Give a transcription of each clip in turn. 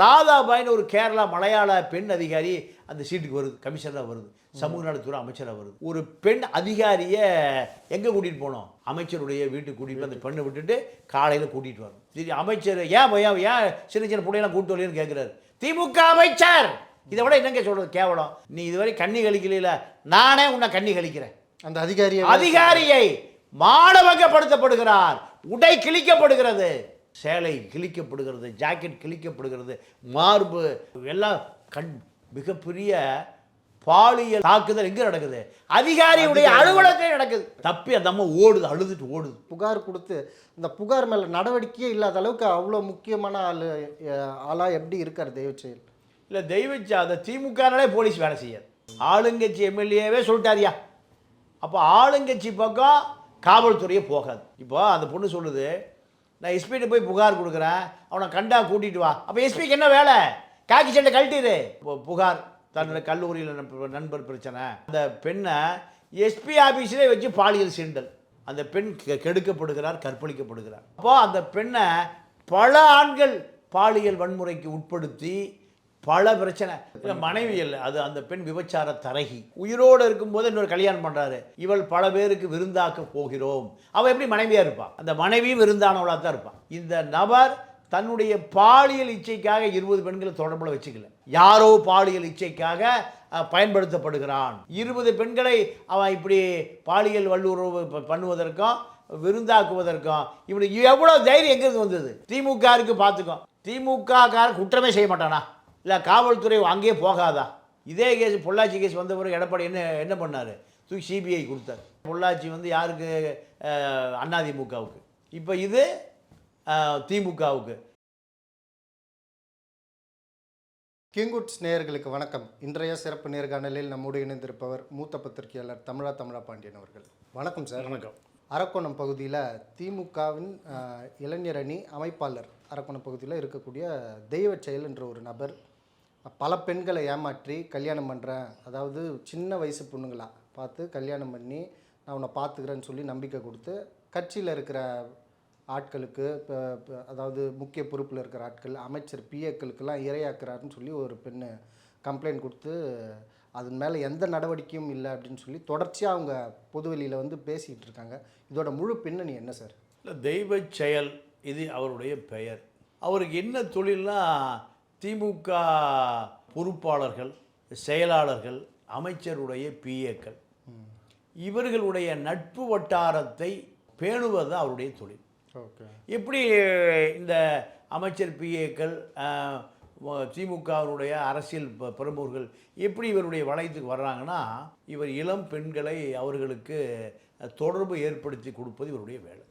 ராதாபாயின்னு ஒரு கேரளா மலையாள பெண் அதிகாரி அந்த சீட்டுக்கு வருது கமிஷனராக வருது. சமூக நலத்துறை அமைச்சராக வருது. ஒரு பெண் அதிகாரியை எங்கே கூட்டிகிட்டு போனோம்? அமைச்சருடைய வீட்டுக்கு கூட்டிகிட்டு அந்த பெண்ணை விட்டுட்டு காலையில் கூட்டிகிட்டு வரும். சரி அமைச்சர் ஏன் பையன் ஏன் சின்ன சின்ன பிள்ளைலாம் கூட்டு வரலன்னு கேட்குறாரு திமுக அமைச்சர்! இதை விட என்னங்க சொல்கிறது கேவலம். நீ இதுவரை கண்ணி கழிக்கல நானே உன்னை கண்ணி கழிக்கிறேன். அந்த அதிகாரியை அதிகாரியை மானவங்கப்படுத்தப்படுகிறார் உடை கிழிக்கப்படுகிறது. சேலை கிழிக்கப்படுகிறது ஜாக்கெட் கிழிக்கப்படுகிறது மார்பு எல்லாம் கண் மிகப்பெரிய பாலியல் தாக்குதல் எங்க நடக்குது? அதிகாரியுடைய அலுவலகத்தில் நடக்குது. தப்பி அந்த அம்மா ஓடுது அழுதுட்டு ஓடுது. புகார் கொடுத்து இந்த புகார் மேலே நடவடிக்கையே இல்லாத அளவுக்கு அவ்வளோ முக்கியமான ஆள் ஆளாக எப்படி இருக்கார் தெய்வச்செயல் இல்லை தெய்வச்சா அந்த திமுகனாலே போலீஸ் வேலை செய்யாது. ஆளுங்கட்சி எம்எல்ஏவே சொல்லிட்டாரியா. அப்போ ஆளுங்கட்சி பக்கம் காவல்துறையே போகாது. இப்போ அந்த பொண்ணு சொல்லுது நான் எஸ்பிகிட்ட போய் புகார் கொடுக்குறேன். அவனை கண்டா கூட்டிகிட்டு வா. அப்போ எஸ்பிக்கு என்ன வேலை? காக்கி சட்டை கழட்டிடு. இப்போ புகார். தன்னோட கல்லூரியில் நண்பர் பிரச்சனை. அந்த பெண்ணை எஸ்பி ஆஃபீஸிலே வச்சு பாலியல் சீண்டல். அந்த பெண் கெ- கெடுக்கப்படுகிறார் கற்பழிக்கப்படுகிறார். அப்போ அந்த பெண்ணை பல ஆண்கள் பாலியல் வன்முறைக்கு உட்படுத்தி பல பிரச்சனை. இல்ல, மனைவி இல்லை. அது அந்த பெண் விபச்சார தரகி. உயிரோடு இருக்கும்போது இன்னொரு கல்யாணம் பண்ணுறாரு இவள் பல பேருக்கு விருந்தாக்க போகிறோம். அவள் எப்படி மனைவியாக இருப்பாள் அந்த மனைவியும் விருந்தானவளாக தான் இருப்பான் இந்த நபர் தன்னுடைய பாலியல் இச்சைக்காக இருபது பெண்களை தொடர்புல வச்சுக்கல. யாரோ பாலியல் இச்சைக்காக பயன்படுத்தப்படுகிறான். இருபது பெண்களை அவன் இப்படி பாலியல் வல்லுறவு பண்ணுவதற்கும் விருந்தாக்குவதற்கும் இப்படி எவ்வளோ தைரியம் எங்கிறது வந்தது? திமுக இருக்கு பார்த்துக்கோ. திமுக குற்றமே செய்ய மாட்டானா? இல்லை காவல்துறை அங்கேயே போகாதா? இதே கேஸ் பொள்ளாச்சி கேஸ் வந்த பிறகு எடப்பாடி என்ன என்ன பண்ணார்? தூக்கி சிபிஐ கொடுத்தார். பொள்ளாச்சி வந்து யாருக்கு? அதிமுகவுக்கு இப்போ இது திமுகவுக்கு. கிங்குட்ஸ் நேயர்களுக்கு வணக்கம். இன்றைய சிறப்பு நேர்காணலில் நம்மோடு இணைந்திருப்பவர் மூத்த பத்திரிகையாளர் தமிழா தமிழா பாண்டியன் அவர்கள். வணக்கம் சார். வணக்கம். அரக்கோணம் பகுதியில் திமுகவின் அஹ், இளைஞர் அணி அமைப்பாளர் அரக்கோணம் பகுதியில் இருக்கக்கூடிய தெய்வச் செயல் என்ற ஒரு நபர் பல பெண்களை ஏமாற்றி கல்யாணம் பண்ணுறேன் அதாவது சின்ன வயசு பொண்ணுங்களா பார்த்து கல்யாணம் பண்ணி நான் உன்னை பார்த்துக்கிறேன்னு சொல்லி நம்பிக்கை கொடுத்து கட்சியில் இருக்கிற ஆட்களுக்கு இப்போ அதாவது முக்கிய பொறுப்பில் இருக்கிற ஆட்கள் அமைச்சர் பிஏக்களுக்கெல்லாம் இரையாக்குறாருன்னு சொல்லி ஒரு பெண்ணு கம்ப்ளைண்ட் கொடுத்து அதன் மேலே எந்த நடவடிக்கையும் இல்லை அப்படின்னு சொல்லி தொடர்ச்சியாக அவங்க பொதுவெளியில் வந்து பேசிகிட்டு இருக்காங்க. இதோட முழு பின்னணி என்ன சார்? இல்லை தெய்வ செயல் இது அவருடைய பெயர். அவருக்கு என்ன தொழில்னால் திமுக பொறுப்பாளர்கள் செயலாளர்கள் அமைச்சருடைய பிஏக்கள் இவர்களுடைய நட்பு வட்டாரத்தை பேணுவது அவருடைய தொழில். ஓகே. எப்படி இந்த அமைச்சர் பிஏக்கள் திமுகவினுடைய அரசியல் பிரமுகர்கள் எப்படி இவருடைய வளையத்துக்கு வர்றாங்கன்னா இவர் இளம் பெண்களை அவர்களுக்கு தொடர்பு ஏற்படுத்தி கொடுப்பது இவருடைய வேலை.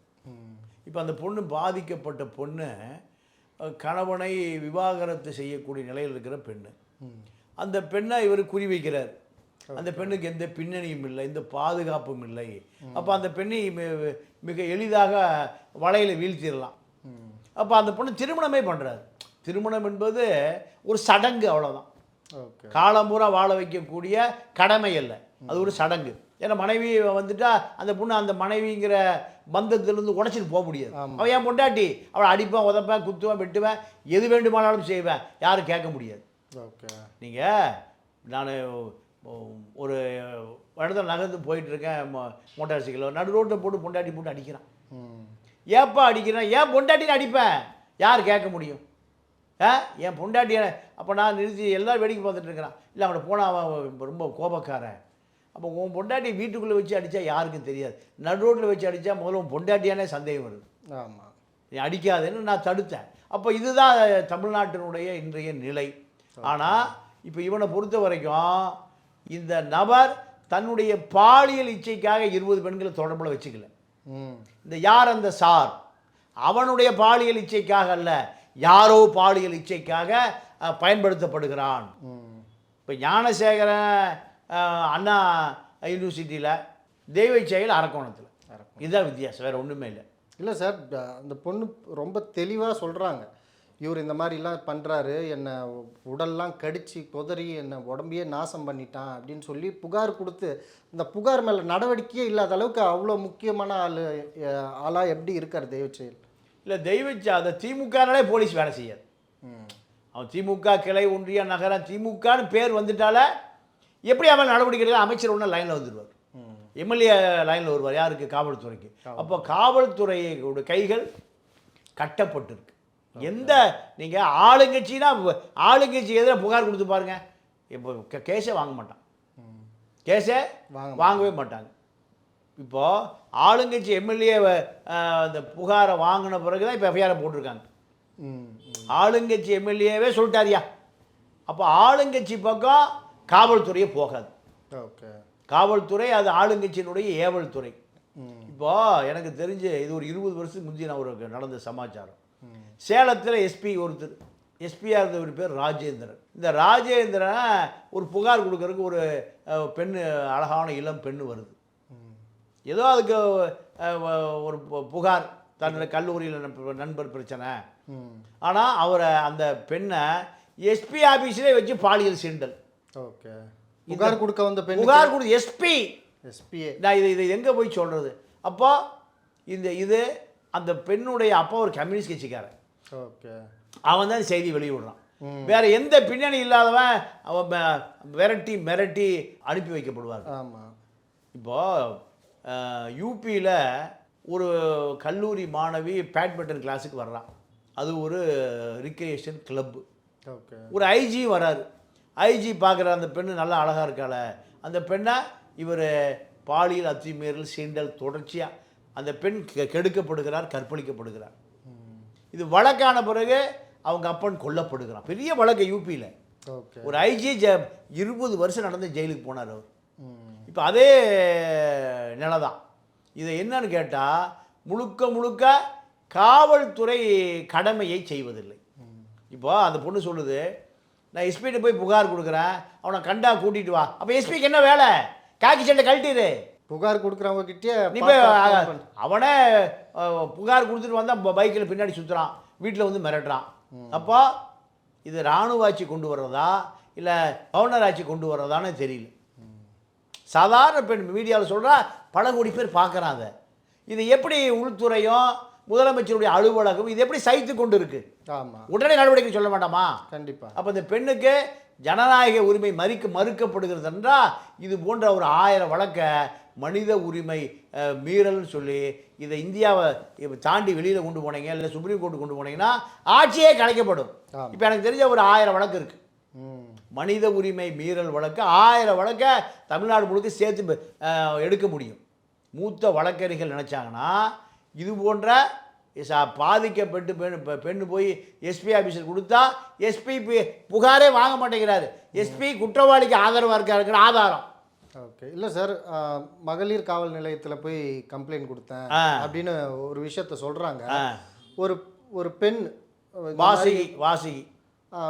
இப்போ அந்த பொண்ணு பாதிக்கப்பட்ட பொண்ணு கணவனை விவாகரத்து செய்யக்கூடிய நிலையில் இருக்கிற பெண்ணு. அந்த பெண்ணை இவர் குறி வைக்கிறார். அந்த பெண்ணுக்கு எந்த பின்னணியும் இல்லை எந்த பாதுகாப்பும் இல்லை. அப்போ அந்த பெண்ணை மிக எளிதாக வலையில் வீழ்த்திடலாம். அப்போ அந்த பொண்ணு திருமணமே பண்ணுறாரு திருமணம் என்பது ஒரு சடங்கு அவ்வளோதான் ஓகே. காலம் பூரா வாழ வைக்கக்கூடிய கடமை அல்ல. அது ஒரு சடங்கு. ஏன்னா மனைவி வந்துட்டா அந்த பொண்ணு அந்த மனைவிங்கிற பந்தத்திலிருந்து உடச்சிட்டு போக முடியாது. அவன் என் பொண்டாட்டி அவளை அடிப்பேன் உதப்பேன் குத்துவேன் வெட்டுவேன் எது வேண்டுமானாலும் செய்வேன். யாரும் கேட்க முடியாது. ஓகே. நீங்கள் நான் ஒரு இடத்துல நகர்ந்து போயிட்டு இருக்கேன் மோ- மோட்டார் சைக்கிளில். நடு ரோட்டில் போட்டு பொண்டாட்டி போட்டு அடிக்கிறான். ஏப்பா அடிக்கிறேன் ஏன் பொண்டாட்டின்னு அடிப்பேன்? யார் கேட்க முடியும்? ஆ? என் பொண்டாட்டிய அப்போ நான் நிறுத்தி எல்லாரும் வேடிக்கை பார்த்துட்டு இருக்கிறான். இல்லை அவனை போனால் அவன் ரொம்ப கோபக்காரன். அப்போ உன் பொண்டாட்டி வீட்டுக்குள்ளே வச்சு அடித்தா யாருக்கும் தெரியாது. நடு ரோட்டில் வச்சு அடித்தா முதல்ல உன் பொண்டாட்டியானே சந்தேகம் வருது. ஆமாம் நீ அடிக்காதேன்னு நான் தடுத்தேன். அப்போ இதுதான் தமிழ்நாட்டினுடைய இன்றைய நிலை. ஆனால் இப்போ இவனை பொறுத்த வரைக்கும் இந்த நபர் தன்னுடைய பாலியல் இச்சைக்காக இருபது பெண்களை தொடர்புல வச்சுக்கல. இந்த யார் அந்த சார்? அவனுடைய பாலியல் இச்சைக்காக அல்ல யாரோ பாலியல் இச்சைக்காக பயன்படுத்தப்படுகிறான். இப்போ ஞானசேகரன் அண்ணா யூனிவர்சிட்டியில் தெய்வ செயல் அரக்கோணத்தில். இதுதான் வித்தியாசம் வேறு ஒன்றுமே இல்லை. இல்லை சார் அந்த பொண்ணு ரொம்ப தெளிவாக சொல்கிறாங்க இவர் இந்த மாதிரிலாம் பண்ணுறாரு என்னை உடல்லாம் கடிச்சு கொதறி என்னை உடம்பையே நாசம் பண்ணிட்டான் அப்படின்னு சொல்லி புகார் கொடுத்து இந்த புகார் மேலே நடவடிக்கையே இல்லாத அளவுக்கு அவ்வளோ முக்கியமான ஆள் ஆளாக எப்படி இருக்கார் தெய்வச்செயல் இல்லை தெய்வச்சா அந்த திமுகனாலே போலீஸ் வேலை செய்யாது. அவன் திமுக கிளை ஒன்றிய நகரம் திமுகன்னு பேர் வந்துட்டால எப்படி அவன் நடவடிக்கை அமைச்சர் ஒன்று லைனில் வந்துடுவார். எம்எல்ஏ லைனில் வருவார் யாருக்கு? காவல்துறைக்கு. அப்போ காவல்துறையோட கைகள் கட்டப்பட்டிருக்கு. எந்த நீங்கள் ஆளுங்கட்சினா ஆளுங்கட்சி எதிராக புகார் கொடுத்து பாருங்க. இப்போ கே- கேஸே வாங்க மாட்டான். கேஸே வாங்க வாங்கவே மாட்டாங்க. இப்போ ஆளுங்கட்சி எம்எல்ஏ அந்த புகாரை வாங்கின பிறகு தான் இப்போ எஃப்ஐஆரை போட்டிருக்காங்க. ஆளுங்கட்சி எம்எல்ஏவே சொல்லிட்டாரியா. அப்போ ஆளுங்கட்சி பக்கம் காவல்துறையே போகாது. ஓகே. காவல்துறை அது ஆளுங்கட்சியினுடைய ஏவல் துறை. இப்போ எனக்கு தெரிஞ்சு இது ஒரு இருபது வருஷத்துக்கு முந்தைய நான் ஒரு நடந்த சமாச்சாரம். சேலத்தில் எஸ்பி ஒருத்தர் எஸ்பியாக இருந்தவர் பேர் ராஜேந்திரன். இந்த ராஜேந்திரன் ஒரு புகார் கொடுக்கறதுக்கு ஒரு பெண்ணு அழகான இளம் பெண்ணு வருது. ஏதோ அதுக்கு ஒரு புகார் தன்னோட கல்லூரியில் நண்ப- நண்பர் பிரச்சனை. ஆனால் அவரை அந்த பெண்ணை எஸ்பி ஆஃபீஸிலே வச்சு பாலியல் சீண்டல். ஓகே. புகார் கொடுக்க வந்த பெண் புகார் கொடு எஸ்பி எஸ்பிஏ நான் இது இது எங்கே போய் சொல்கிறது அப்போ இந்த இது அந்த பெண்ணுடைய அப்பா ஒரு கம்யூனிஸ்ட் கட்சிக்காரன். ஓகே. அவன் தான் செய்தி வெளியிடுறான். வேற எந்த பின்னணி இல்லாதவன் அவன் விரட்டி மிரட்டி அனுப்பி வைக்கப்படுவார். ஆமாம் இப்போ யூபியில் ஒரு கல்லூரி மாணவி பேட்மிண்டன் கிளாஸுக்கு வர்றான் அது ஒரு ரிக்ரியேஷன் கிளப்பு ஓகே. ஒரு ஐஜி வராரு. ஐஜி பார்க்குற அந்த பெண்ணு நல்லா அழகாக இருக்காள. அந்த பெண்ணை இவர் பாலியல் அத்துமீறல் சீண்டல் தொடர்ச்சியாக அந்த பெண் கெ- கெடுக்கப்படுகிறார் கற்பழிக்கப்படுகிறார். இது வழக்கான பிறகு அவங்க அப்பன் கொல்லப்படுகிறான். பெரிய வழக்கு யூபியில் ஒரு ஐஜி ஜ இருபது வருஷம் நடந்து ஜெயிலுக்கு போனார் அவர். இப்போ அதே நிலை தான் இதை என்னன்னு கேட்டால் முழுக்க முழுக்க காவல்துறை கடமையை செய்வதில்லை. இப்போ அந்த பொண்ணு சொல்லுது நான் எஸ்பிகிட்ட போய் புகார் கொடுக்குறேன். அவனை கண்டா கூட்டிட்டு வா. அப்போ எஸ்பிக்கு என்ன வேலை? காக்கி சட்டை கழட்டிடு. புகார் கொடுக்குறவங்க கிட்டே நீ போய் அவனே புகார் கொடுத்துட்டு வந்தால் பைக்கில் பின்னாடி சுற்றுறான் வீட்டில் வந்து மிரட்டுறான். அப்போ இது இராணுவ ஆட்சி கொண்டு வர்றதா? இல்லை கவர்னர் ஆட்சி கொண்டு வர்றதான்னு தெரியல. சாதாரண பெண் மீடியாவில் சொல்கிறா பல கோடி பேர் பார்க்குறான் அதை. இது எப்படி உள்துறையும் முதலமைச்சருடைய அலுவலகம் இது எப்படி சைத்து கொண்டு இருக்கு ஆமாம் உடனே நடவடிக்கை சொல்ல மாட்டாமா? கண்டிப்பாக அப்போ இந்த பெண்ணுக்கு ஜனநாயக உரிமை மறிக்க மறுக்கப்படுகிறது என்றால் இது போன்ற ஒரு ஆயிரம் வழக்க மனித உரிமை மீறல்னு சொல்லி இதை இந்தியாவை இப்போ தாண்டி வெளியில் கொண்டு போனீங்க இல்லை சுப்ரீம் கோர்ட்டு கொண்டு போனீங்கன்னா ஆட்சியே கலைக்கப்படும். இப்போ எனக்கு தெரிஞ்ச ஒரு ஆயிரம் வழக்கு இருக்குது மனித உரிமை மீறல் வழக்கு ஆயிரம் வழக்க தமிழ்நாடு முழுக்க சேர்த்து எடுக்க முடியும். மூத்த வழக்கறிஞர்கள் நினச்சாங்கன்னா இது போன்ற பாதிக்கப்பட்டு பெண் பெண்ணு போய் எஸ்பி ஆஃபீஸர் கொடுத்தா எஸ்பி புகாரே வாங்க மாட்டேங்கிறாரு. எஸ்பி குற்றவாளிக்கு ஆதரவாக இருக்காருங்கிற ஆதாரம். ஓகே. இல்லை சார் மகளிர் காவல் நிலையத்தில் போய் கம்ப்ளைண்ட் கொடுத்தேன். அப்படின்னு ஒரு விஷயத்த சொல்கிறாங்க. ஒரு ஒரு பெண் வாசிகி வாசிகி.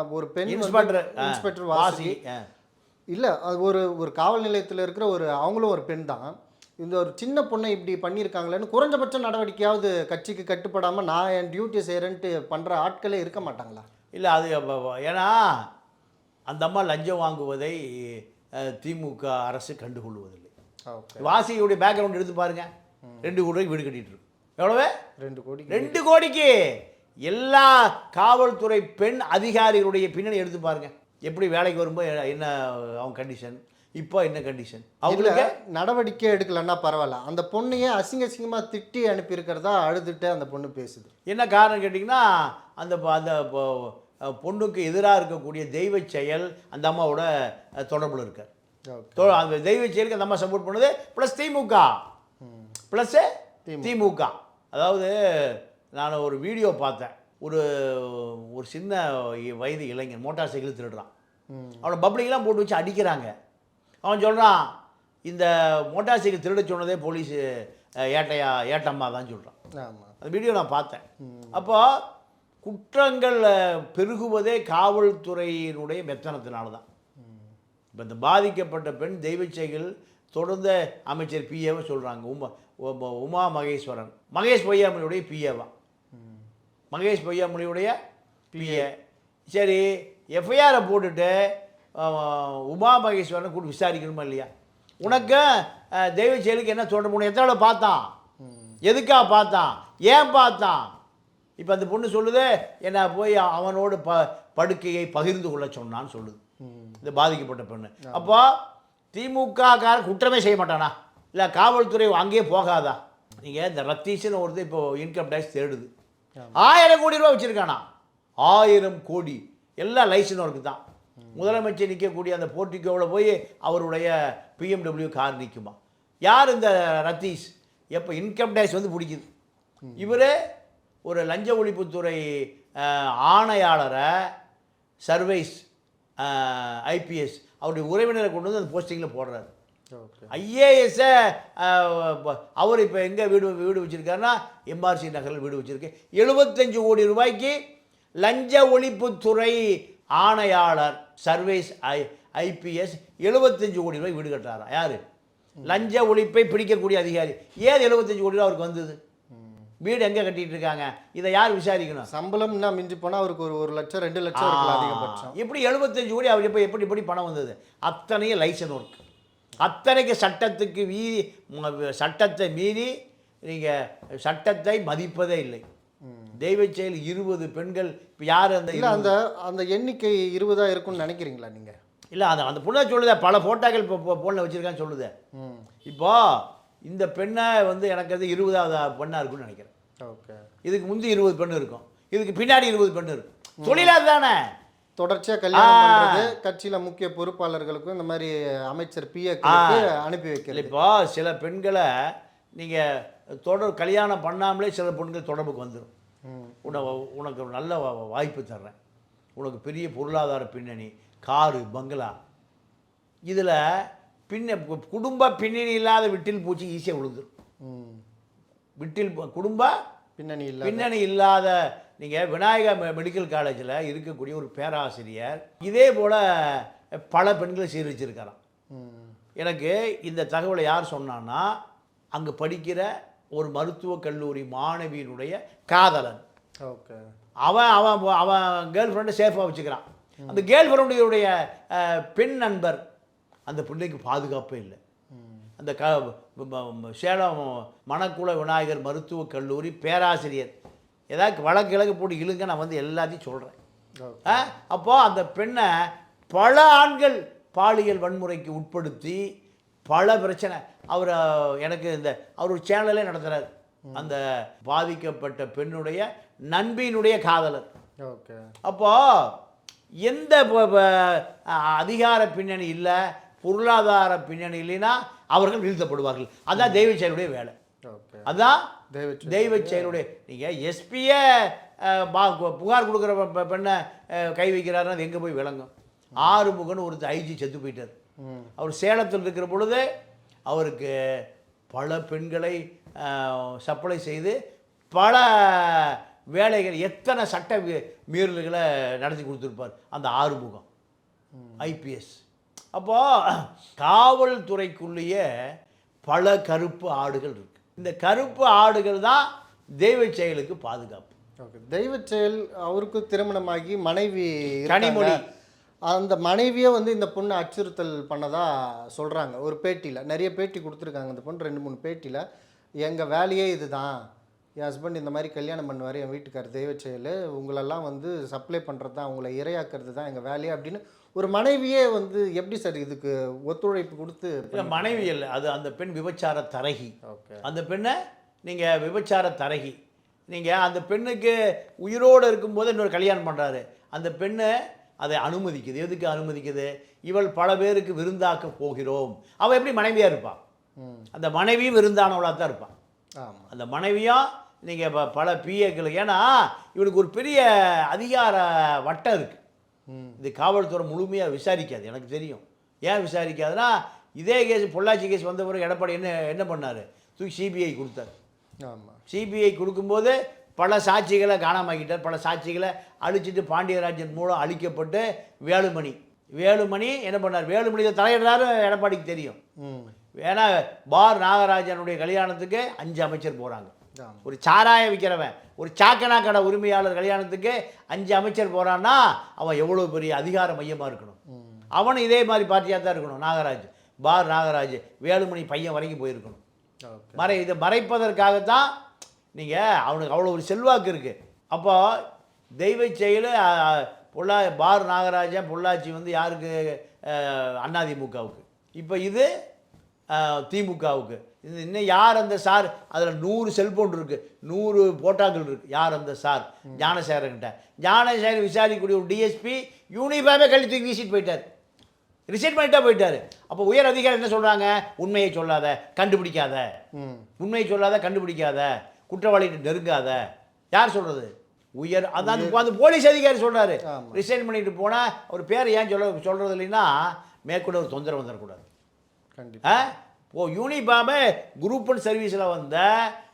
ஒரு பெண் இன்ஸ்பெக்டர் இன்ஸ்பெக்டர் வாசி ஆ. இல்லை அது ஒரு ஒரு காவல் நிலையத்தில் இருக்கிற ஒரு அவங்களும் ஒரு பெண் தான். இந்த ஒரு சின்ன பொண்ணை இப்படி பண்ணியிருக்காங்களேன்னு குறைஞ்சபட்ச நடவடிக்கையாவது கட்சிக்கு கட்டுப்படாமல் நான் என் டியூட்டி செய்கிறேன்ட்டு பண்ணுற ஆட்களே இருக்க மாட்டாங்களா? இல்லை அது ஏன்னா அந்த அம்மா லஞ்சம் வாங்குவதை திமுக அரசு கண்டுகொள்வதில்லை. வாசியுடைய பேக்ரவுண்ட் எடுத்து பாருங்க. ரெண்டு கோடி வீடு கட்டிட்டு இருக்கு. எவ்வளவு? ரெண்டு கோடி ரெண்டு கோடிக்கு. எல்லா காவல்துறை பெண் அதிகாரிகளுடைய பின்னணி எடுத்து பாருங்க. எப்படி வேலைக்கு வரும்போது என்ன அவங்க கண்டிஷன் இப்போ என்ன கண்டிஷன் அவங்களுக்கு நடவடிக்கை எடுக்கலன்னா பரவாயில்ல. அந்த பொண்ணையே அசிங்க அசிங்கமாக திட்டி அனுப்பியிருக்கிறதா அழுதுட்டு அந்த பொண்ணு பேசுது. என்ன காரணம் கேட்டிங்கன்னா அந்த அந்த பொண்ணுக்கு எதிராக இருக்கக்கூடிய தெய்வ செயல் அந்த அம்மாவோட தொடர்புல இருக்கார் அந்த தெய்வ செயலுக்கு அந்த அம்மா சப்போர்ட் பண்ணுது ப்ளஸ் திமுக. ப்ளஸ்ஸு திமுக. அதாவது நான் ஒரு வீடியோ பார்த்தேன். ஒரு ஒரு சின்ன வயது இளைஞன் மோட்டார் சைக்கிள் திருடுறான். அவனை பப்ளிக்லாம் போட்டு வச்சு அடிக்கிறாங்க. அவன் சொல்கிறான் இந்த மோட்டார் சைக்கிள் திருட சொன்னதே போலீஸ் ஏட்டையா ஏட்டம்மா தான் சொல்கிறான் ஆமாம் அந்த வீடியோ நான் பார்த்தேன். ம். அப்போ குற்றங்கள் பெருகுவதே காவல்துறையினுடைய மெத்தனத்தினால தான். இப்போ இந்த பாதிக்கப்பட்ட பெண் தெய்வச் செயல் தொடர்ந்த அமைச்சர் பிஏவை சொல்கிறாங்க உமா உமா- உமா மகேஸ்வரன். மகேஷ் பொய்யாமொழியுடைய பிஏவா மகேஷ் பொய்யாமொழியுடைய பிஏ சரி எஃப்ஐஆரை போட்டுட்டு உமா மகேஸ்வரனை கூட்டு விசாரிக்கணுமா இல்லையா? உனக்கு தெய்வ செயலுக்கு என்ன முடியும்? எத்தனை பார்த்தான்? எதுக்காக பார்த்தான்? ஏன் பார்த்தான்? இப்போ அந்த பொண்ணு சொல்லுது என்ன போய் அவனோடு ப படுக்கையை பகிர்ந்து கொள்ள சொன்னான்னு சொல்லுது. இந்த பாதிக்கப்பட்ட பெண்ணு. அப்போ திமுக கார குற்றமே செய்ய மாட்டானா? இல்லை காவல்துறை அங்கேயே போகாதா? நீங்கள் இந்த ரத்தீஷன் ஒருத்தர் இப்போ இன்கம் டேக்ஸ் தேடுது. ஆயிரம் கோடி ரூபா வச்சுருக்கானா? ஆயிரம் கோடி. எல்லாம் லைசன் ஒர்க்கு தான். முதலமைச்சர் நிற்கக்கூடிய அந்த போர்ட்டிகோவில் போய் அவருடைய பிஎம்டபிள்யூ கார் நிற்குமா? யார் இந்த ரத்தீஷ்? எப்போ இன்கம் டேக்ஸ் வந்து பிடிக்குது. இவர் ஒரு லஞ்ச ஒழிப்புத்துறை ஆணையாளரை சர்வைஸ் ஐபிஎஸ் அவருடைய உறவினரை கொண்டு வந்து அந்த போஸ்டிங்கில் போடுறாரு. ஐஏஎஸ்ஸை அவர் இப்போ எங்கே வீடு வீடு வச்சுருக்காருன்னா எம்ஆர்சி நகரில் வீடு வச்சுருக்கு. எழுபத்தஞ்சு கோடி ரூபாய்க்கு லஞ்ச ஒழிப்புத்துறை ஆணையாளர் சர்வீஸ் ஐ ஐபிஎஸ் எழுபத்தஞ்சு கோடி ரூபாய் வீடு கட்டுறாரா யார்? லஞ்ச ஒழிப்பை பிடிக்கக்கூடிய அதிகாரி. ஏன் எழுபத்தஞ்சு கோடி ரூபா அவருக்கு வந்தது? வீடு எங்கே கட்டிட்டு இருக்காங்க? இதை யார் விசாரிக்கணும்? சம்பளம்னா மிஞ்சி போனால் அவருக்கு ஒரு ஒரு லட்சம் ரெண்டு லட்சம் அதிகபட்சம். எப்படி எழுபத்தஞ்சு கோடி அவர் இப்போ எப்படி எப்படி பணம் வந்தது? அத்தனையும் லைசன் ஒர்க் அத்தனைக்கு சட்டத்துக்கு மீறி சட்டத்தை மீறி நீங்கள் சட்டத்தை மதிப்பதே இல்லை. தெய்வச் செயல் இருபது பெண்கள் இப்போ யார் அந்த இல்லை அந்த அந்த எண்ணிக்கை இருபதா இருக்கும்னு நினைக்கிறீங்களா நீங்கள் இல்லை அந்த அந்த பொண்ணை சொல்லுதே பல ஃபோட்டோக்கள் இப்போ ஃபோனில் வச்சுருக்கான்னு சொல்லுதே. இப்போ இந்த பெண்ணை வந்து எனக்கு அது இருபதாவது பெண்ணாக இருக்கும்னு நினைக்கிறேன். ஓகே. இதுக்கு முந்தி இருபது பெண்ணு இருக்கும். இதுக்கு பின்னாடி இருபது பெண்ணு இருக்கும். தொழிலாது தானே? தொடர்ச்சியாக கல்யாணம். பண்ணுறது கட்சியில் முக்கிய பொறுப்பாளர்களுக்கும் இந்த மாதிரி அமைச்சர் பிஏக்களுக்கு அனுப்பி வைக்கிறது. இப்போ சில பெண்களை நீங்கள் தொடர் கல்யாணம் பண்ணாமலே சில பெண்கள் தொடர்புக்கு வந்துடும் ம் உன உனக்கு நல்ல வாய்ப்பு தர்றேன். உனக்கு பெரிய பொருளாதார பின்னணி காரு பங்களா. இதில் பின்ன குடும்ப பின்னணி இல்லாத விட்டில் பூச்சி ஈஸியாக விழுந்துரும். ம். விட்டில் குடும்ப பின்னணி இல்லை பின்னணி இல்லாத நீங்கள் விநாயகா மெடிக்கல் காலேஜில் இருக்கக்கூடிய ஒரு பேராசிரியர் இதே போல் பல பெண்களை சீரழிச்சிருக்காராம் எனக்கு இந்த தகவலை யார் சொன்னான்னா அங்கே படிக்கிற ஒரு மருத்துவக் கல்லூரி மாணவியினுடைய காதலன். ஓகே அவன் அவன் அவன் கேர்ள் ஃப்ரெண்டை சேஃபாக வச்சுக்கிறான். அந்த கேர்ள் ஃப்ரெண்டுடைய பெண் நண்பர் அந்த பிள்ளைக்கு பாதுகாப்பே இல்லை. அந்த க சேலம் மணக்குள விநாயகர் மருத்துவக் கல்லூரி பேராசிரியர். ஏதாவது வழக்கு கிழக்கு போட்டு இழுங்க நான் வந்து எல்லாத்தையும் சொல்கிறேன் ஓகே அப்போ அந்த பெண்ணை பல ஆண்கள் பாலியல் வன்முறைக்கு உட்படுத்தி பல பிரச்சனை. அவர் எனக்கு இந்த அவர் ஒரு சேனலே நடத்துகிறார் அந்த பாதிக்கப்பட்ட பெண்ணுடைய நண்பியினுடைய காதலர். ஓகே. அப்போ எந்த அதிகார பின்னணி இல்லை பொருளாதார பின்னணி இல்லைன்னா அவர்கள் வீழ்த்தப்படுவார்கள். அதான் தெய்வ செயலுடைய வேலை. அதான் தெய்வ செயலுடைய நீங்கள் எஸ்பியே புகார் கொடுக்குற பெண்ணை கை வைக்கிறாருன்னா அது எங்கே போய் விளங்கும்? ஆறுமுகன்னு ஒருத்தர் ஐஜி செத்து போயிட்டார். அவர் சேலத்தில் இருக்கிற பொழுது அவருக்கு பல பெண்களை சப்ளை செய்து பல வேலைகள் எத்தனை சட்ட மீறல்களை நடத்தி கொடுத்துருப்பார்? அந்த ஆறுமுகம். ஐபிஎஸ் அப்போ காவல்துறைக்குள்ளேயே பல கருப்பு ஆடுகள் இருக்கு. இந்த கருப்பு ஆடுகள் தான் தெய்வ செயலுக்கு பாதுகாப்பு. ஓகே. தெய்வ செயல் அவருக்கு திருமணமாகி மனைவி. கனிமொழி. அந்த மனைவியே வந்து இந்த பொண்ணு அச்சுறுத்தல் பண்ணதா சொல்கிறாங்க ஒரு பேட்டியில். நிறைய பேட்டி கொடுத்துருக்காங்க இந்த பொண்ணு. ரெண்டு மூணு பேட்டியில். எங்கள் வேலையே இதுதான். என் ஹஸ்பண்ட் இந்த மாதிரி கல்யாணம் பண்ணுவார் என் வீட்டுக்கார் தெய்வ செயல் உங்களெல்லாம் வந்து சப்ளை பண்ணுறது தான் உங்களை இரையாக்குறது தான் எங்கள் வேலையே அப்படின்னு ஒரு மனைவியே வந்து எப்படி சார் இதுக்கு ஒத்துழைப்பு கொடுத்து மனைவி இல்லை அது அந்த பெண் விபச்சார தரகி. ஓகே அந்த பெண்ணை நீங்கள் விபச்சார தரகி. நீங்கள் அந்த பெண்ணுக்கு உயிரோடு இருக்கும்போது இன்னொரு கல்யாணம் பண்ணுறாரு அந்த பெண்ணு அதை அனுமதிக்குது. எதுக்கு அனுமதிக்குது? இவள் பல பேருக்கு விருந்தாக்க போகிறோம். அவள் எப்படி மனைவியாக இருப்பாள் அந்த மனைவியும் விருந்தானவளாக தான் இருப்பாள் ஆமாம் அந்த மனைவியும் நீங்கள் பல பிஏக்கள் ஏன்னா இவனுக்கு ஒரு பெரிய அதிகார வட்டம் இருக்குது இது காவல்துறை முழுமையாக விசாரிக்காது எனக்கு தெரியும். ஏன் விசாரிக்காதுன்னா இதே கேஸ் பொள்ளாச்சி கேஸ் வந்த பிறகு எடப்பாடி என்ன என்ன பண்ணார்? தூக்கி சிபிஐ கொடுத்தார். ஆமாம் சிபிஐ கொடுக்கும்போது பல சாட்சிகளை காணாமாக்கிட்டார். பல சாட்சிகளை அழிச்சிட்டு பாண்டியராஜன் மூலம் அழிக்கப்பட்டு வேலுமணி. வேலுமணி என்ன பண்ணார்? வேலுமணி தலையிடுறாரு எடப்பாடிக்கு தெரியும். ஏன்னா பார் நாகராஜனுடைய கல்யாணத்துக்கு அஞ்சு அமைச்சர் போகிறாங்க ஒரு சாராயம் விற்கிறவன் ஒரு சாக்கனா கடை உரிமையாளர் கல்யாணத்துக்கு அஞ்சு அமைச்சர் போகிறான்னா அவன் எவ்வளோ பெரிய அதிகார மையமாக இருக்கணும்? அவனும் இதே மாதிரி பார்ட்டியாக தான் இருக்கணும். நாகராஜ் பார் நாகராஜ் வேலுமணி பையன் வரைக்கும் போயிருக்கணும். மறை இதை மறைப்பதற்காகத்தான் நீங்கள் அவனுக்கு அவ்வளோ ஒரு செல்வாக்கு இருக்குது அப்போ தெய்வ செயல் பொள்ளா பார் நாகராஜன் பொள்ளாச்சி வந்து யாருக்கு அதிமுகவுக்கு இப்போ இது திமுகவுக்கு. இது இன்னும் யார் அந்த சார்? அதில் நூறு செல்போன் இருக்குது நூறு போட்டாக்கள் இருக்குது யார் அந்த சார்? ஞானசேகரன்கிட்ட. ஞானசேகரன் விசாரிக்கக்கூடிய ஒரு டிஎஸ்பி யூனிஃபார்மே கழட்டி தூக்கி வீசிட்டு போயிட்டார். ரிசைன் பண்ணிட்டா போயிட்டார். அப்போ உயர் அதிகாரி என்ன சொல்கிறாங்க உண்மையை சொல்லாத கண்டுபிடிக்காத. ம். உண்மையை சொல்லாத கண்டுபிடிக்காத. குற்றவாளிகிட்ட நெருங்காத. யார் சொல்கிறது உயர் அதான் அந்த- அந்த போலீஸ் அதிகாரி சொல்கிறாரு. ரிசைன் பண்ணிட்டு போனால் ஒரு பேர் ஏன் சொல்ல சொல்கிறது இல்லைன்னா மேற்கொண்டு ஒரு தொந்தரவு வந்துடக்கூடாது கண்டிப்பா. ஆ? ஓ யூனிஃபார்மே குரூப் சர்வீஸில் வந்த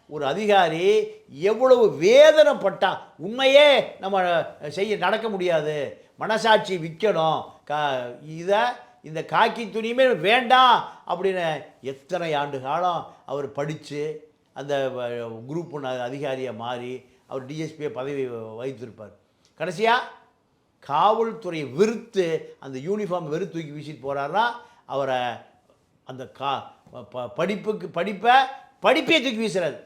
ஒரு அதிகாரி எவ்வளவு வேதனைப்பட்டான். உண்மையே நம்ம செய்ய நடக்க முடியாது. மனசாட்சி விற்கணும் கா இதை இந்த காக்கி துணியுமே வேண்டாம் அப்படின்னு எத்தனை ஆண்டு காலம் அவர் படித்து அந்த குரூப் அதிகாரியை மாறி அவர் டிஎஸ்பியை பதவி வகித்திருப்பார். கடைசியாக காவல்துறையை வெறுத்து அந்த யூனிஃபார்ம் வெறுத்து தூக்கி வீசிட்டு போகிறாருன்னா அவரை அந்த கா படிப்புக்கு படிப்பை படிப்பே தூக்கி வீசுறாரு.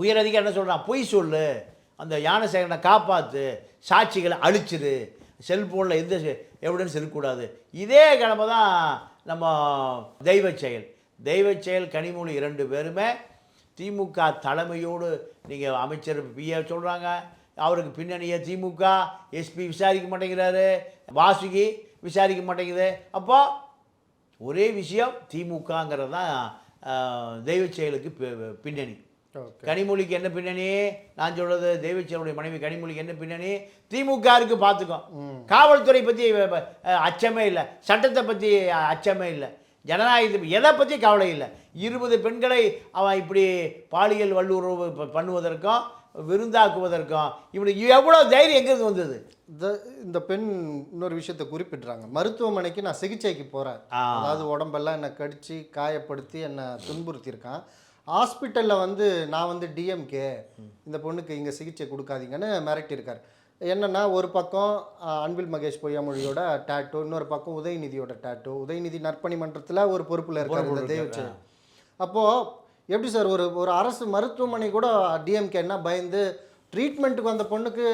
உயர் அதிகாரி என்ன சொல்கிறான் பொய் சொல்லு. அந்த யானசேகரனை காப்பாற்று சாட்சிகளை அழிச்சிரு. செல்ஃபோனில் எந்த எவிடன்ஸ் இருக்கக்கூடாது இதே கிழமை தான் நம்ம தெய்வ செயல். தெய்வ செயல் கனிமொழி இரண்டு பேருமே திமுக தலைமையோடு நீங்கள் அமைச்சர் பிஏ சொல்கிறாங்க அவருக்கு பின்னணியை திமுக எஸ்பி விசாரிக்க மாட்டேங்கிறாரு. வாசுகி விசாரிக்க மாட்டேங்குது. அப்போ ஒரே விஷயம் திமுகங்கிறது தான் தெய்வ செயலுக்கு பின்னணி. கனிமொழிக்கு என்ன பின்னணி? நான் சொல்றது தெய்வச்சேருடைய மனைவி கனிமொழிக்கு என்ன பின்னணி? திமுக இருக்கு பார்த்துக்கோ காவல்துறை பற்றி அச்சமே இல்லை. சட்டத்தை பற்றி அச்சமே இல்லை. ஜனநாயகத்தை எதை பற்றி கவலை இல்லை. இருபது பெண்களை அவன் இப்படி பாலியல் வல்லுறவு பண்ணுவதற்கும் விருந்தாக்குவதற்கும் இவனுக்கு எவ்வளோ தைரியம் எங்கேருந்து வந்தது? இந்த இந்த பெண் இன்னொரு விஷயத்தை குறிப்பிட்றாங்க. மருத்துவமனைக்கு நான் சிகிச்சைக்கு போகிறேன். அதாவது உடம்பெல்லாம் என்னை கடிச்சு காயப்படுத்தி என்னை துன்புறுத்தியிருக்கான். ஹாஸ்பிட்டலில் வந்து நான் வந்து டிஎம்கே இந்த பொண்ணுக்கு இங்கே சிகிச்சை கொடுக்காதீங்கன்னு மிரட்டியிருக்காரு. என்னன்னா ஒரு பக்கம் அன்பில் மகேஷ் பொய்யாமொழியோட டேட்டோ இன்னொரு பக்கம் உதயநிதியோட டேட்டோ உதயநிதி நற்பணி மன்றத்தில் ஒரு பொறுப்பில் இருக்காரு இந்த தெய்வச்செயல் அப்போது எப்படி சார் ஒரு ஒரு அரசு மருத்துவமனை கூட டிஎம்கேன்னா பயந்து ட்ரீட்மெண்ட்டுக்கு வந்த பொண்ணுக்கு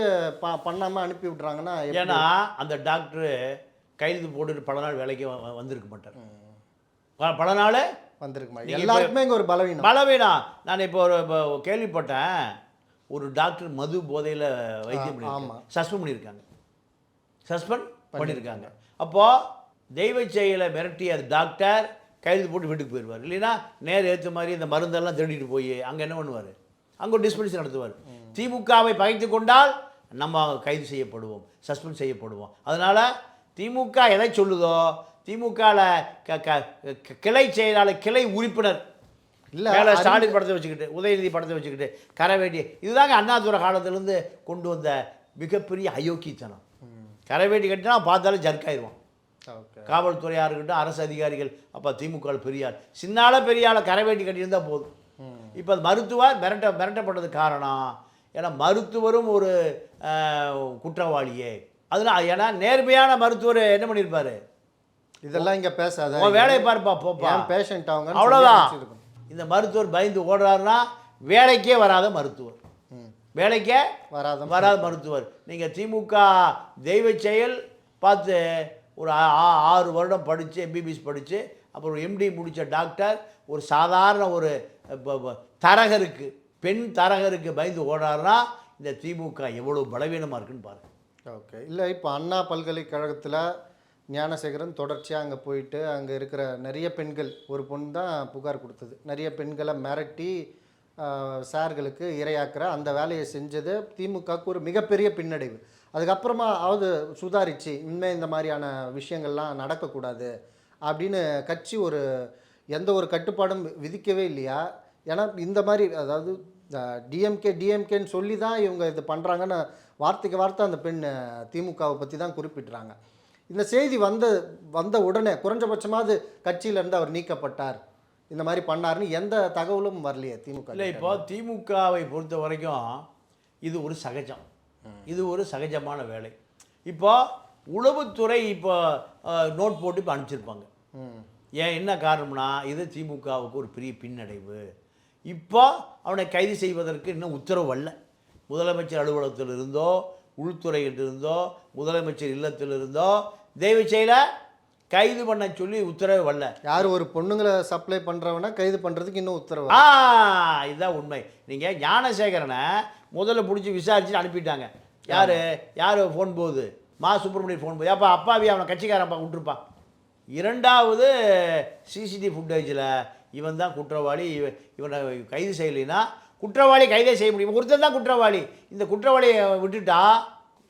ப பண்ணாமல் அனுப்பி விட்றாங்கன்னா? ஏன்னா அந்த டாக்டரு கைது போட்டுட்டு பல நாள் வேலைக்கு வந்திருக்க மாட்டார். பல நாள் வந்திருக்கு நீங்க எல்லாருக்குமே இங்கே ஒரு பலவீனம். பலவீனம் நான் இப்போ ஒரு கேள்விப்பட்டேன். ஒரு டாக்டர் மது போதையில் வைத்தியம். பண்ணியிருக்காங்க. சஸ்பெண்ட் பண்ணியிருக்காங்க. சஸ்பெண்ட் பண்ணியிருக்காங்க. அப்போது தெய்வ செயலை மிரட்டிய டாக்டர் கைது போட்டு வீட்டுக்கு போயிடுவார். இல்லைன்னா நேர் ஏற்ற மாதிரி இந்த மருந்தெல்லாம் திருடிட்டு போய் அங்கே என்ன பண்ணுவார்? அங்கே ஒரு டிஸ்பென்ஸ் நடத்துவார். திமுகவை பகைத்து கொண்டால் நம்ம கைது செய்யப்படுவோம் சஸ்பெண்ட் செய்யப்படுவோம். அதனால் திமுக எதை சொல்லுதோ திமுகவில் க க கிளை செயலாளர் கிளை உறுப்பினர் இல்ல, மேலே ஸ்டாலின் படத்தை வச்சுக்கிட்டு உதயநிதி படத்தை வச்சுக்கிட்டு கரவேட்டி இதுதாங்க அண்ணாதுரை காலத்திலேருந்து கொண்டு வந்த மிகப்பெரிய அயோக்கியத்தனம். கரவேட்டி கட்டினா பார்த்தாலும் ஜர்க்காயிருவான் ஓகே காவல்துறையாக இருக்கட்டும் அரசு அதிகாரிகள் அப்போ திமுக பெரியார். சின்னால பெரியாள கரவேட்டி கட்டியிருந்தால் போதும். இப்போ மருத்துவர் மிரட்ட மிரட்டப்பட்டது காரணம் ஏன்னா மருத்துவரும் ஒரு குற்றவாளியே. அதனால் ஏன்னா நேர்மையான மருத்துவர் என்ன பண்ணியிருப்பாரு இதெல்லாம் இங்கே பேசாத. உன் வேலையை பார்ப்பா போப்பா. பேஷண்ட் அவங்க அவ்வளோதான் இந்த மருத்துவர் பயந்து ஓடுறாருன்னா வேலைக்கே வராத மருத்துவர். வேலைக்கே வராத வராத மருத்துவர். நீங்கள் திமுக தெய்வ செயல் பார்த்து ஒரு ஆ- ஆ- ஆறு வருடம் படித்து எம்பிபிஎஸ் படித்து அப்புறம் எம்டி முடித்த டாக்டர் ஒரு சாதாரண ஒரு தரகருக்கு பெண் தரகருக்கு பயந்து ஓடுறாருன்னா இந்த திமுக எவ்வளோ பலவீனமாக இருக்குன்னு பாருங்க. ஓகே. இல்லை இப்போ அண்ணா பல்கலைக்கழகத்தில் ஞானசேகரன் தொடர்ச்சியாக அங்கே போயிட்டு அங்கே இருக்கிற நிறைய பெண்கள் ஒரு பொண்ணு தான் புகார் கொடுத்தது. நிறைய பெண்களை மிரட்டி சார்களுக்கு இரையாக்குற அந்த வேலையை செஞ்சது திமுகவுக்கு ஒரு மிகப்பெரிய பின்னடைவு. அதுக்கப்புறமா அவது சுதாரிச்சு இனிமேல் இந்த மாதிரியான விஷயங்கள்லாம் நடக்கக்கூடாது அப்படின்னு கட்சி ஒரு எந்த ஒரு கட்டுப்பாடும் விதிக்கவே இல்லையா? ஏன்னா இந்த மாதிரி அதாவது டிஎம்கே டிஎம்கேன்னு சொல்லி தான் இவங்க இது பண்ணுறாங்கன்னு வார்த்தைக்கு வார்த்தை அந்த பெண் திமுகவை பற்றி தான் குறிப்பிட்றாங்க. இந்த செய்தி வந்த வந்த உடனே குறைஞ்சபட்சமாவது கட்சியிலேருந்து அவர் நீக்கப்பட்டார். இந்த மாதிரி பண்ணாருன்னு எந்த தகவலும் வரலையே திமுக இல்லை இப்போ திமுகவை பொறுத்த வரைக்கும் இது ஒரு சகஜம். இது ஒரு சகஜமான வேலை. இப்போ உளவுத்துறை இப்போ நோட் போட்டு இப்போ அனுப்பிச்சிருப்பாங்க. ஏன் என்ன காரணம்னா இது திமுகவுக்கு ஒரு பெரிய பின்னடைவு. இப்போ அவனை கைது செய்வதற்கு இன்னும் உத்தரவு அல்ல. முதலமைச்சர் அலுவலகத்தில் இருந்தோ முதலமைச்சர் இல்லத்திலிருந்தோ தயவு செய்யல கைது பண்ண சொல்லி உத்தரவு வரல. யார் ஒரு பொண்ணுங்களை சப்ளை பண்ணுறவனா கைது பண்ணுறதுக்கு இன்னும் உத்தரவு ஆ இதுதான் உண்மை. நீங்கள் ஞானசேகரனை முதல்ல பிடிச்சி விசாரிச்சு அனுப்பிட்டாங்க. யார்? யார் ஃபோன் போகுது? மா சுப்பிரமணியன் ஃபோன் போகுது. அப்போ அப்பாவி அவனை கட்சிக்காரன் விட்டுருப்பான். இரண்டாவது சிசிடிவி ஃபுட்டேஜில் இவன் தான் குற்றவாளி. இவன் இவனை கைது செய்யலைன்னா குற்றவாளி கைதே செய்ய முடியும். ஒருத்தன் தான் குற்றவாளி. இந்த குற்றவாளியை விட்டுட்டா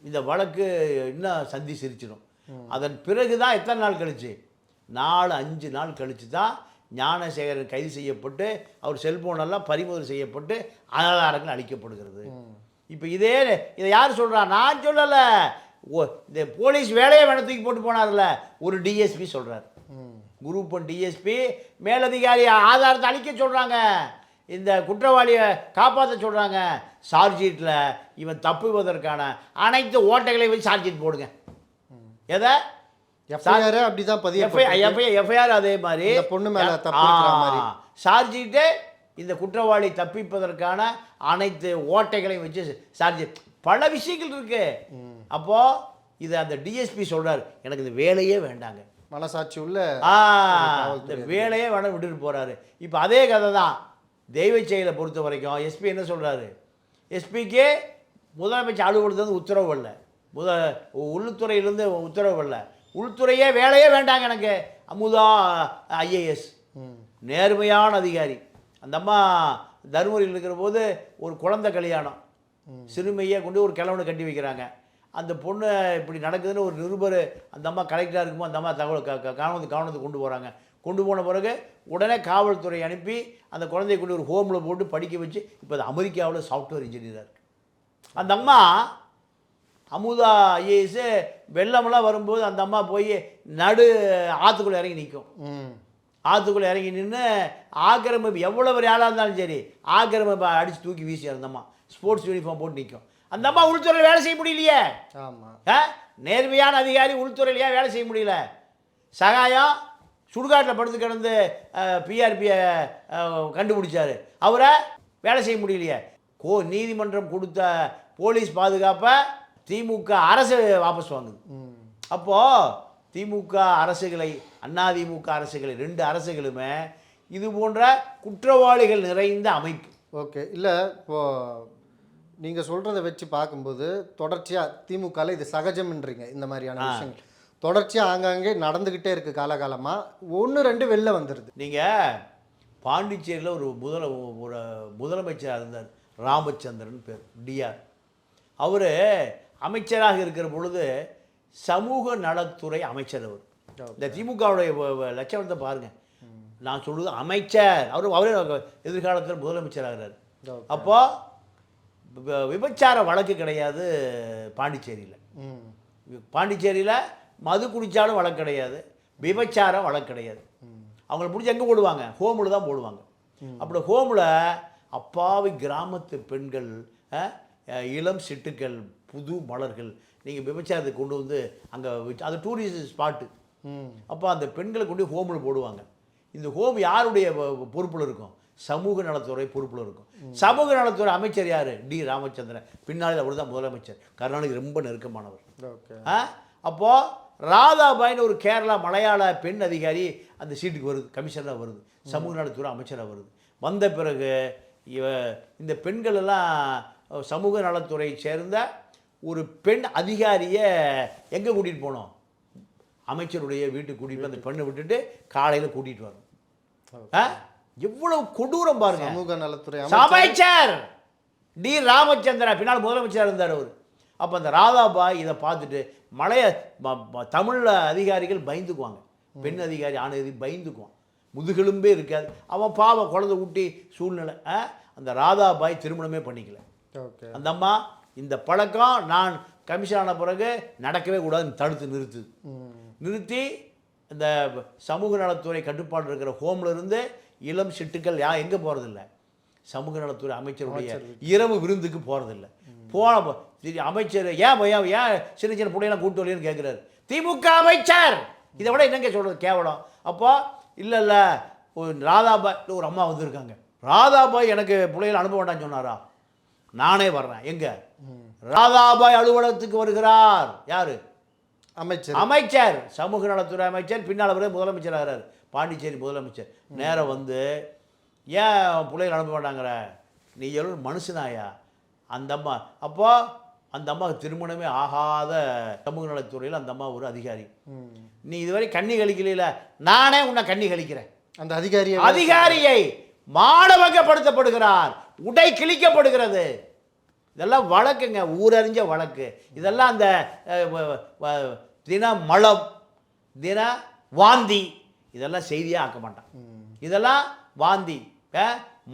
இந்த வழக்கு இன்னும் சந்தி சிரிச்சிடும். அதன் பிறகு தான் எத்தனை நாள் கழிச்சு? நாலு அஞ்சு நாள் கழிச்சு தான் ஞானசேகரன் கைது செய்யப்பட்டு அவர் செல்போனெல்லாம் பறிமுதல் செய்யப்பட்டு ஆதாரங்கள் அளிக்கப்படுகிறது. இப்போ இதே இதை யார் சொல்கிறா நான் சொல்லலை. ஓ இந்த போலீஸ் வேலையை வேணா தூக்கி போட்டு போனார்ல. ஒரு டிஎஸ்பி சொல்கிறார் ம். குரூப் ஒன் டிஎஸ்பி மேலதிகாரி ஆதாரத்தை அளிக்க சொல்கிறாங்க இந்த குற்றவாளியை காப்பாற்ற சொல்கிறாங்க சார்ஜீட்டில் இவன் தப்புவதற்கான அனைத்து ஓட்டைகளையும் வச்சு சார்ஜீட் போடுங்க. எதை? எஃப்ஐஆர் அப்படி தான் எஃப்ஐஆர் எஃப்ஐஆர் அதே மாதிரி. பொண்ணு மேல தப்பு. சார்ஜிட்டு இந்த குற்றவாளி தப்பிப்பதற்கான அனைத்து ஓட்டைகளையும் வச்சு சார்ஜி. பல விஷயங்கள் இருக்கு. அப்போ இது அந்த டிஎஸ்பி சொல்றாரு. எனக்கு இந்த வேலையே வேண்டாங்க. மனசாட்சி உள்ள இந்த வேலையே வேணாம் விட்டுட்டு போறாரு. இப்போ அதே கதை தான். தெய்வ செயலை பொறுத்த வரைக்கும் எஸ்பி என்ன சொல்றாரு? எஸ்பிக்கு முதலமைச்சர் அலுவலகத்துலேருந்து உத்தரவு வரல. முத உள்துறையிலேருந்து உத்தரவு உள்துறையே வேலையே வேண்டாங்க எனக்கு. அமுதா ஐஏஎஸ். நேர்மையான அதிகாரி. அந்த அம்மா தருமபுரியில் இருக்கிற போது ஒரு குழந்தை கல்யாணம். சிறுமையை கொண்டு ஒரு கிழவனை கட்டி வைக்கிறாங்க. அந்த பொண்ணு இப்படி நடக்குதுன்னு ஒரு நிருபர் அந்த அம்மா கலெக்டராக இருக்கும்போது அந்த அம்மா தகவல் க கவனத்துக்கு கவனத்துக்கு கொண்டு போகிறாங்க கொண்டு போன பிறகு உடனே காவல்துறை அனுப்பி அந்த குழந்தைய கொண்டு ஒரு ஹோமில் போட்டு படிக்க வச்சு இப்போ அது அமெரிக்காவில் சாஃப்ட்வேர் இன்ஜினியராக இருக்கு. அந்த அம்மா அமுதா ஐஏஎஸ் வெள்ளமெல்லாம் வரும்போது அந்த அம்மா போய் நடு ஆற்றுக்குள்ளே இறங்கி நிற்கும் ஆற்றுக்குள்ளே இறங்கி நின்று ஆக்கிரமிப்பு எவ்வளோ பெரிய ஆளாக இருந்தாலும் சரி ஆக்கிரமிப்பை அடித்து தூக்கி வீசி அந்த அம்மா. ஸ்போர்ட்ஸ் யூனிஃபார்ம் போட்டு நிற்கும் அந்த அம்மா உள்துறையில் வேலை செய்ய முடியலையே? ஆமாம்? நேர்மையான அதிகாரி உள்துறையிலையா வேலை செய்ய முடியல? சகாயம் சுடுகாட்டில் படுத்து கிடந்து பிஆர்பியை கண்டுபிடிச்சாரு. அவரை வேலை செய்ய முடியலையே? கோ நீதிமன்றம் கொடுத்த போலீஸ் பாதுகாப்பை திமுக அரசு வாபஸ் வாங்குது. அப்போது திமுக அரசுகளை அதிமுக அரசுகளை ரெண்டு அரசுகளுமே இது போன்ற குற்றவாளிகள் நிறைந்த அமைப்பு. ஓகே இல்லை இப்போது நீங்கள் சொல்கிறத வச்சு பார்க்கும்போது தொடர்ச்சியாக திமுகவில் இது சகஜம்ன்றீங்க இந்த மாதிரியான விஷயங்கள். தொடர்ச்சியாக ஆங்காங்கே நடந்துக்கிட்டே இருக்குது காலகாலமாக ஒன்று ரெண்டு வெளில வந்துடுது நீங்கள் பாண்டிச்சேரியில் ஒரு முதல ஒரு முதலமைச்சராக இருந்தார். ராமச்சந்திரன் பேர் டிஆர் அவர் அமைச்சராக இருக்கிற பொழுது சமூக நலத்துறை அமைச்சர் அவர். இந்த திமுகவுடைய லட்சணத்தை பாருங்கள் நான் சொல்லுது அமைச்சர். அவர் அவரே எதிர்காலத்தில் முதலமைச்சராகிறார். அப்போ விபச்சார வழக்கு கிடையாது பாண்டிச்சேரியில். பாண்டிச்சேரியில் மது குடித்தாலும் வழக்கு கிடையாது. விபச்சாரம் வழக்கு கிடையாது. அவங்கள பிடிச்சி எங்கே போடுவாங்க? ஹோமில் தான் போடுவாங்க. அப்படி ஹோமில் அப்பாவி கிராமத்து பெண்கள் இளம் சிட்டுக்கள் புது மலர்கள். நீங்கள் விபச்சாரத்தை கொண்டு வந்து அங்கே அது டூரிஸ்ட் ஸ்பாட்டு அப்போ அந்த பெண்களை கொண்டு ஹோமில் போடுவாங்க. இந்த ஹோம் யாருடைய பொறுப்பில் இருக்கும்? சமூக நலத்துறை பொறுப்பில் இருக்கும். சமூக நலத்துறை அமைச்சர் யார்? டி ராமச்சந்திரன். பின்னாளில் அவர் தான் முதலமைச்சர். கருணாநிதி ரொம்ப நெருக்கமானவர். அப்போது ராதாபாயின்னு ஒரு கேரளா மலையாள பெண் அதிகாரி அந்த சீட்டுக்கு வருது கமிஷனராக வருது. சமூக நலத்துறை அமைச்சராக வருது. வந்த பிறகு இவ இந்த பெண்கள் எல்லாம் சமூக நலத்துறையை சேர்ந்த ஒரு பெண் அதிகாரியை எங்கே கூட்டிகிட்டு போனோம்? அமைச்சருடைய வீட்டுக்கு கூட்டிகிட்டு அந்த பெண்ணை விட்டுட்டு காலையில் கூட்டிகிட்டு வரணும் ஆ? எவ்வளவு கொடூரம் பாருங்க. சமூக நலத்துறை அமைச்சர். டி ராமச்சந்திரா பின்னால் முதலமைச்சர் இருந்தார் அவர். அப்போ அந்த ராதாபாய் இதை பார்த்துட்டு மலைய தமிழில் அதிகாரிகள் பயந்துக்குவாங்க. பெண் அதிகாரி ஆணையதி பயந்துக்குவான். முதுகெலும்பே இருக்காது. அவன் பாவம் குழந்தை ஊட்டி சூழ்நிலை? அந்த ராதாபாய் திருமணமே பண்ணிக்கல. அந்த அம்மா இந்த பழக்கம் நான் கமிஷன் ஆன பிறகு நடக்கவே கூடாதுன்னு தடுத்து நிறுத்துது ம் நிறுத்தி இந்த சமூக நலத்துறை கட்டுப்பாடு இருக்கிற ஹோம்ல இருந்து இளம் சிட்டுக்கள் யா எங்கே போகிறதில்ல சமூக நலத்துறை அமைச்சருடைய இரவு விருந்துக்கு போகிறதில்ல போன சரி அமைச்சர் ஏன் பையன் ஏன் சின்ன சின்ன பிள்ளைங்களாம் கூட்டு வரலைன்னு கேட்குறாரு திமுக அமைச்சர்! இதை விட என்னங்க சொல்கிறது கேவலம். அப்போ இல்லை இல்லை ஒரு ராதாபாய் ஒரு அம்மா வந்திருக்காங்க. ராதாபாய் எனக்கு பிள்ளைகளை அனுப்ப வேண்டாம்னு சொன்னாரா? நானே வர்றேன். எங்க? ராதாபாய் அலுவலகத்துக்கு வருகிறார். யாரு? அமைச்சர். அமைச்சர். சமூக நலத்துறை அமைச்சர் பின்னால் அவர் முதலமைச்சர் ஆகிறார். பாண்டிச்சேரி முதலமைச்சர். நேரா வந்து ஏன் பிள்ளைகள் அனுப்ப மாட்டாங்கிற? நீ எவ்வளோ மனுஷனாயா? அந்த அம்மா அப்போ அந்த அம்மாவுக்கு திருமணமே ஆகாத சமூக நலத்துறையில் அந்த அம்மா ஒரு அதிகாரி. நீ இதுவரை கண்ணி கழிக்கல நானே உன்னை கண்ணி கழிக்கிறேன். அந்த அதிகாரியை அதிகாரியை மானவகப்படுத்தப்படுகிறார் உடை கிழிக்கப்படுகிறது. இதெல்லாம் வழக்குங்க. ஊரறிஞ்ச வழக்கு. இதெல்லாம் அந்த தின மலம் தின வாந்தி. இதெல்லாம் செய்தியாக ஆக்க மாட்டான். இதெல்லாம் வாந்தி.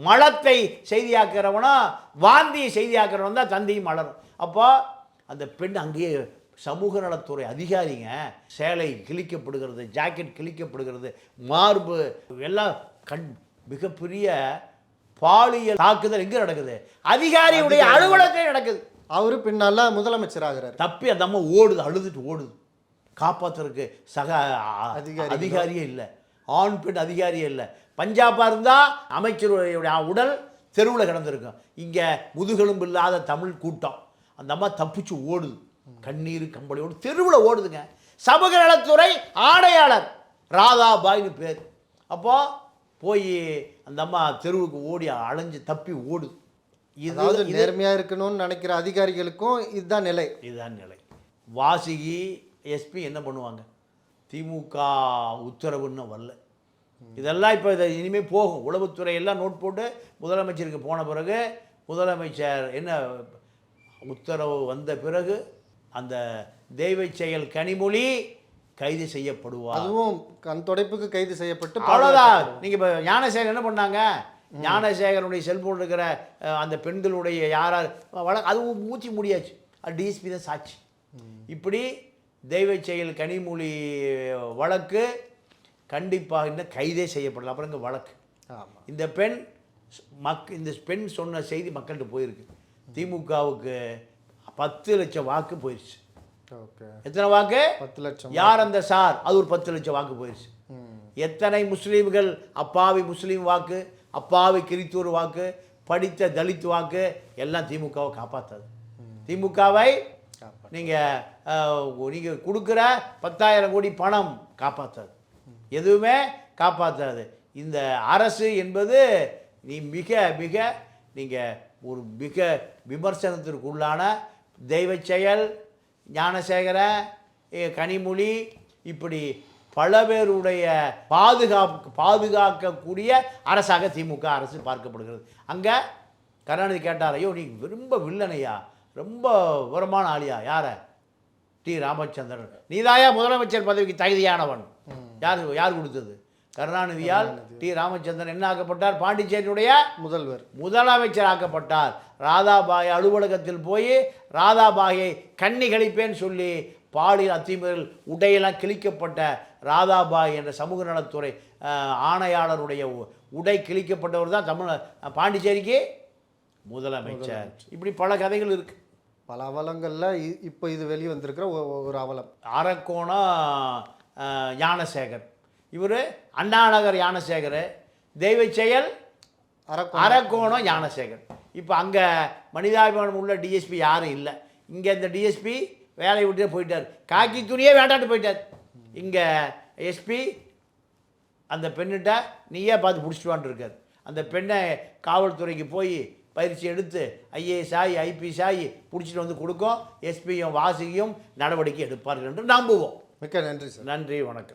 மலத்தை செய்தியாக்குறவனோ வாந்தியை செய்தியாக்குறவன் தான் தந்தியும் மலரும். அப்போ அந்த பெண் அங்கேயே சமூக நலத்துறை அதிகாரிங்க சேலை கிழிக்கப்படுகிறது ஜாக்கெட் கிழிக்கப்படுகிறது மார்பு எல்லாம் கண் மிகப்பெரிய பாலியல் தாக்குதல் எங்கே நடக்குது? அதிகாரியுடைய அலுவலகத்தில் நடக்குது. அவரு பின்னால முதலமைச்சர் ஆகிறார் தப்பி அந்த அம்மா ஓடுது அழுதுட்டு ஓடுது. காப்பாத்துறதுக்கு சக அ- அதிகாரிகளோ? அதிகாரியே இல்லை. ஆண் பெண் அதிகாரியே இல்லை. பஞ்சாபா இருந்தால் அமைச்சருடைய உடல் தெருவில் கிடந்திருக்கும். இங்கே முதுகெலும்பு இல்லாத தமிழ் கூட்டம். அந்த அம்மா தப்பிச்சு ஓடுது. கண்ணீர் கம்பளியோடு தெருவில் ஓடுதுங்க. சமூக நலத்துறை ஆணையாளர் ராதாபாய்னு பேர். அப்போ போய் அந்த அம்மா தெருவுக்கு ஓடி அலைஞ்சு தப்பி ஓடுது. அதாவது இது நேர்மையா இருக்கணும்னு நினைக்கிற அதிகாரிகளுக்கும் இதுதான் நிலை. இதுதான் நிலை. வாசுகி எஸ்பி என்ன பண்ணுவாங்க? திமுக உத்தரவுன்னு வரல. இதெல்லாம் இப்போ இதை இனிமேல் போகும். உளவுத்துறை எல்லாம் நோட் போட்டு முதலமைச்சருக்கு போன பிறகு முதலமைச்சர் என்ன உத்தரவு வந்த பிறகு அந்த தெய்வ செயல் கனிமொழி கைது செய்யப்படுவார். அதுவும் கண் தொடைப்புக்கு கைது செய்யப்பட்டு அவ்வளோதான் நீங்கள் இப்போ ஞானசேகர் என்ன பண்ணாங்க? ஞானசேகருடைய செல்போன் இருக்கிற அந்த பெண்களுடைய யார் யார் வழக்கு அது மூச்சு முடியாச்சு. அது டிஎஸ்பி தான் சாட்சி. இப்படி தெய்வ செயல் கனிமொழி வழக்கு கண்டிப்பாக இன்னும் கைதே செய்யப்படல. அப்புறம் இங்கே வழக்கு. இந்த பெண் மக் இந்த பெண் சொன்ன செய்தி மக்கள்கிட்ட போயிருக்கு. திமுகவுக்கு பத்து லட்சம் வாக்கு போயிடுச்சு எத்தனை வாக்கு? பத்து லட்சம். யார் அந்த சார்? அது ஒரு பத்து லட்சம் வாக்கு போயிடுச்சு. எத்தனை முஸ்லீம்கள் அப்பாவி முஸ்லீம் வாக்கு அப்பாவி கிறித்தூர் வாக்கு படித்த தலித் வாக்கு எல்லாம் திமுகவை காப்பாத்தாது. திமுகவை. நீங்கள் நீங்கள் கொடுக்குற பத்தாயிரம் கோடி பணம் காப்பாற்றாது எதுவுமே காப்பாற்றாது இந்த அரசு என்பது நீ மிக மிக நீங்கள் ஒரு மிக விமர்சனத்திற்குள்ளான தெய்வ செயல் ஞானசேகர கனிமொழி இப்படி பல பேருடைய பாதுகாப்பு பாதுகாக்கக்கூடிய அரசாக திமுக அரசு பார்க்கப்படுகிறது. அங்கே கருணாநிதி கேட்டார் ஐயோ நீ ரொம்ப வில்லனையா? ரொம்ப விவரமான ஆளியா? யார? டி. ராமச்சந்திரன் நீதாயா முதலமைச்சர் பதவிக்கு தகுதியானவன். யார் யார் கொடுத்தது? கருணாநிதியால் டி. ராமச்சந்திரன் என்ன ஆக்கப்பட்டார்? பாண்டிச்சேரியுடைய முதல்வர். முதலமைச்சர் ஆக்கப்பட்டார் ராதாபாய் அலுவலகத்தில் போய் ராதாபாயை கண்ணி கழிப்பேன்னு சொல்லி பாலியல் அத்துமீறல் உடையெல்லாம் கிழிக்கப்பட்ட ராதாபாய் என்ற சமூக நலத்துறை ஆணையாளருடைய உடை கிழிக்கப்பட்டவர் தான் தமிழ் பாண்டிச்சேரிக்கு முதலமைச்சர். இப்படி பல கதைகள் இருக்கு. பல அவலங்கள்ல இப்போ இது வெளியே வந்திருக்கிற ஒரு அவலம். அரக்கோணம் ஞானசேகர். இவர் அண்ணாநகர் ஞானசேகர் தெய்வ செயல் அரக்கோணம். அரக்கோணம் ஞானசேகர். இப்போ அங்கே மனிதாபிமானம் உள்ள டிஎஸ்பி யாரும் இல்லை. இங்கே இந்த டிஎஸ்பி வேலையை விட்டு போயிட்டார். காக்கி துணியே வேண்டாட்டு போயிட்டார். இங்கே எஸ்பி அந்த பெண்ணிட்ட நீயே பார்த்து பிடிச்சிட்டு இருக்கார் அந்த பெண்ணை காவல்துறைக்கு போய் பயிற்சி எடுத்து ஐஏஎஸ் ஆகி ஐபிஎஸ் ஆகி பிடிச்சிட்டு வந்து கொடுக்கும். எஸ்பியும் வாசியும் நடவடிக்கை எடுப்பார்கள் என்று நம்புவோம். மிக்க நன்றி சார். நன்றி வணக்கம்.